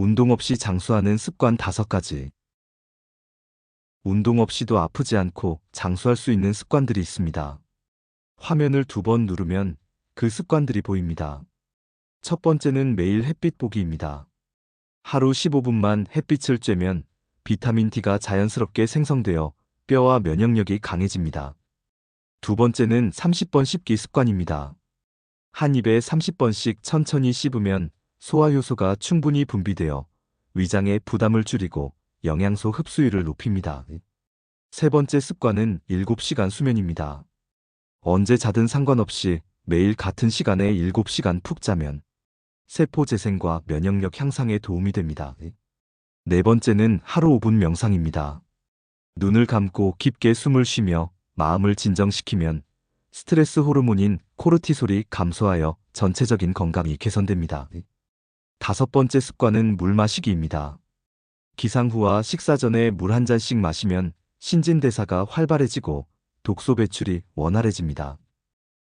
운동 없이 장수하는 습관 5가지. 운동 없이도 아프지 않고 장수할 수 있는 습관들이 있습니다. 화면을 두 번 누르면 그 습관들이 보입니다. 첫 번째는 매일 햇빛 보기입니다. 하루 15분만 햇빛을 쬐면 비타민 D가 자연스럽게 생성되어 뼈와 면역력이 강해집니다. 두 번째는 30번 씹기 습관입니다. 한 입에 30번씩 천천히 씹으면 소화효소가 충분히 분비되어 위장의 부담을 줄이고 영양소 흡수율을 높입니다. 세 번째 습관은 7시간 수면입니다. 언제 자든 상관없이 매일 같은 시간에 7시간 푹 자면 세포 재생과 면역력 향상에 도움이 됩니다. 네 번째는 하루 5분 명상입니다. 눈을 감고 깊게 숨을 쉬며 마음을 진정시키면 스트레스 호르몬인 코르티솔이 감소하여 전체적인 건강이 개선됩니다. 다섯 번째 습관은 물 마시기입니다. 기상 후와 식사 전에 물 한 잔씩 마시면 신진대사가 활발해지고 독소 배출이 원활해집니다.